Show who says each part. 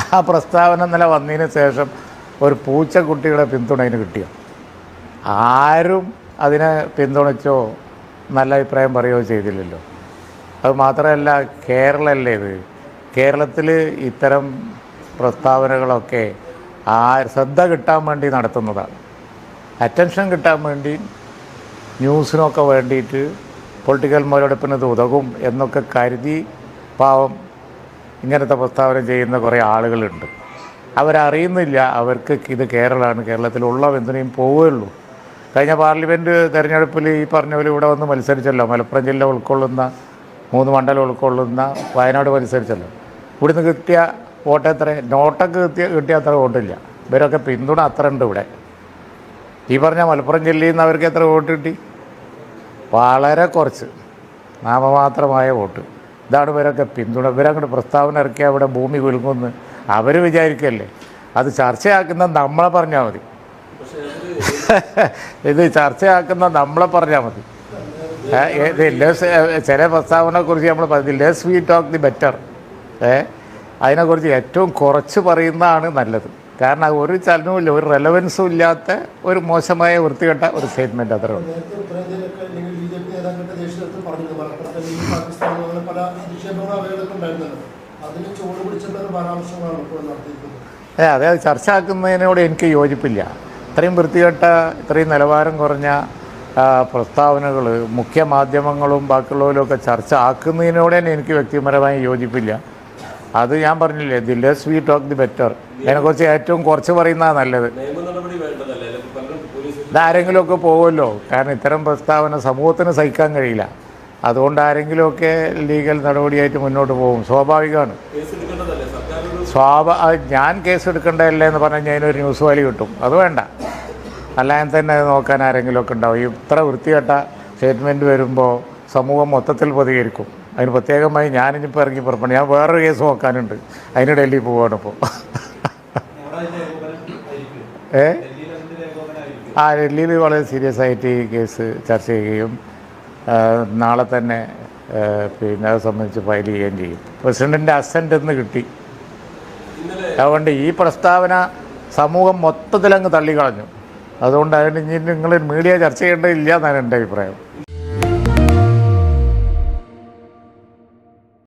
Speaker 1: ആ പ്രസ്താവന ഇന്നലെ വന്നതിന് ശേഷം ഒരു പൂച്ചക്കുട്ടിയുടെ പിന്തുണ അതിന് കിട്ടിയോ? ആരും അതിനെ പിന്തുണച്ചോ നല്ല അഭിപ്രായം പറയുകയോ ചെയ്തില്ലല്ലോ. അത് മാത്രമല്ല കേരളമല്ലേ ഇത്? കേരളത്തിൽ ഇത്തരം പ്രസ്താവനകളൊക്കെ ആ ശ്രദ്ധ കിട്ടാൻ വേണ്ടി നടത്തുന്നതാണ്. അറ്റൻഷൻ കിട്ടാൻ വേണ്ടി ന്യൂസിനൊക്കെ വേണ്ടിയിട്ട് പൊളിറ്റിക്കൽ മുതലെടുപ്പിന് ഇത് ഉതകും എന്നൊക്കെ കരുതി പാവം ഇങ്ങനത്തെ പ്രസ്താവന ചെയ്യുന്ന കുറേ ആളുകളുണ്ട്. അവരറിയുന്നില്ല അവർക്ക് ഇത് കേരളമാണ് കേരളത്തിലുള്ള എന്തിനേയും പോവുകയുള്ളൂ. കഴിഞ്ഞ പാർലമെന്റ് തെരഞ്ഞെടുപ്പിൽ ഈ പറഞ്ഞ പോലെ ഇവിടെ വന്ന് മത്സരിച്ചല്ലോ. മലപ്പുറം ജില്ല ഉൾക്കൊള്ളുന്ന മൂന്ന് മണ്ഡലം ഉൾക്കൊള്ളുന്ന വയനാട് മത്സരിച്ചല്ലോ. ഇവിടുന്ന് കിട്ടിയ വോട്ട് എത്ര? നോട്ടൊക്കെ കിട്ടിയ കിട്ടിയ അത്ര വോട്ടില്ല. ഇവരൊക്കെ പിന്തുണ അത്ര ഉണ്ട് ഇവിടെ. ഈ പറഞ്ഞ മലപ്പുറം ജില്ലയിൽ നിന്ന് അവർക്ക് എത്ര വോട്ട് കിട്ടി? വളരെ കുറച്ച്. നാമമാത്രമായ വോട്ട്. ഇതാണ് ഇവരൊക്കെ പിന്തുണ ഇവരങ്ങോട്ട് പ്രസ്താവന ഇറക്കിയാൽ അവിടെ ഭൂമി കുലുങ്ങുമെന്ന് അവർ വിചാരിക്കല്ലേ? അത് ചർച്ചയാക്കുന്ന നമ്മളെ പറഞ്ഞാൽ മതി. ഇത് ചർച്ചയാക്കുന്ന നമ്മളെ പറഞ്ഞാൽ മതി. ലെസ് ചില പ്രസ്താവനയെ കുറിച്ച് നമ്മൾ പറഞ്ഞു less we talk the better. ഏ അതിനെക്കുറിച്ച് ഏറ്റവും കുറച്ച് പറയുന്നതാണ് നല്ലത്. കാരണം ഒരു ചലനവും ഇല്ല ഒരു റെലവൻസും ഇല്ലാത്ത ഒരു മോശമായ വൃത്തികെട്ട ഒരു സ്റ്റേറ്റ്മെന്റ് അത്രേ
Speaker 2: പാകിസ്ഥാൻ അങ്ങനെ പല നിക്ഷേപങ്ങളും അവയിലൊക്കെ ഉണ്ടായിരുന്നല്ലോ. അതിന് ചുവട് പിടിച്ചിട്ടുള്ള പരാമർശങ്ങളാണ് ഇപ്പോൾ നടത്തിയിരിക്കുന്നത്.
Speaker 1: ഏ അതെ അത് ചർച്ചയാക്കുന്നതിനോട് എനിക്ക് യോജിപ്പില്ല. ഇത്രയും വൃത്തികെട്ട ഇത്രയും നിലവാരം കുറഞ്ഞ പ്രസ്താവനകൾ മുഖ്യ മാധ്യമങ്ങളും ബാക്കിയുള്ളവരുമൊക്കെ ചർച്ച ആക്കുന്നതിനോട് തന്നെ എനിക്ക് വ്യക്തിപരമായി യോജിപ്പില്ല. അത് ഞാൻ പറഞ്ഞില്ലേ the less we talk the better അതിനെക്കുറിച്ച് ഏറ്റവും കുറച്ച് പറയുന്നതാണ് നല്ലത്. ഇതാരെങ്കിലുമൊക്കെ പോകുമല്ലോ. കാരണം ഇത്തരം പ്രസ്താവന സമൂഹത്തിന് സഹിക്കാൻ കഴിയില്ല. അതുകൊണ്ട് ആരെങ്കിലുമൊക്കെ ലീഗൽ നടപടിയായിട്ട് മുന്നോട്ട് പോകും. സ്വാഭാവികമാണ്. സ്വാഭ ഞാൻ കേസ് എടുക്കേണ്ടതല്ലേ എന്ന് പറഞ്ഞു കഴിഞ്ഞാൽ ഒരു ന്യൂസ് വാലി കിട്ടും. അത് വേണ്ട. അല്ലാതെ തന്നെ അത് നോക്കാൻ ആരെങ്കിലുമൊക്കെ ഉണ്ടാവും. ഈ ഇത്ര വൃത്തികെട്ട സ്റ്റേറ്റ്മെന്റ് വരുമ്പോൾ സമൂഹം മൊത്തത്തിൽ പ്രതികരിക്കും. അതിന് പ്രത്യേകമായി ഞാനിപ്പോൾ ഇറങ്ങി പുറപ്പെടും ഞാൻ വേറൊരു കേസ് നോക്കാനുണ്ട്. അതിന് ഡൽഹി പോവാണ് ഇപ്പോൾ ഏ? ആ ഡൽഹിയിൽ വളരെ സീരിയസ് ആയിട്ട് ഈ കേസ് ചർച്ച ചെയ്യുകയും നാളെ തന്നെ പിന്നെ അത് സംബന്ധിച്ച് ഫയൽ ചെയ്യുകയും ചെയ്യും. പ്രസിഡന്റിന്റെ അസന്റ് എന്ന് കിട്ടി. അതുകൊണ്ട് ഈ പ്രസ്താവന സമൂഹം മൊത്തത്തിലങ്ങ് തള്ളിക്കളഞ്ഞു. അതുകൊണ്ട് അതിന് ഇനി നിങ്ങൾ മീഡിയ ചർച്ച ചെയ്യേണ്ടതില്ല എന്നാണ് എന്റെ അഭിപ്രായം.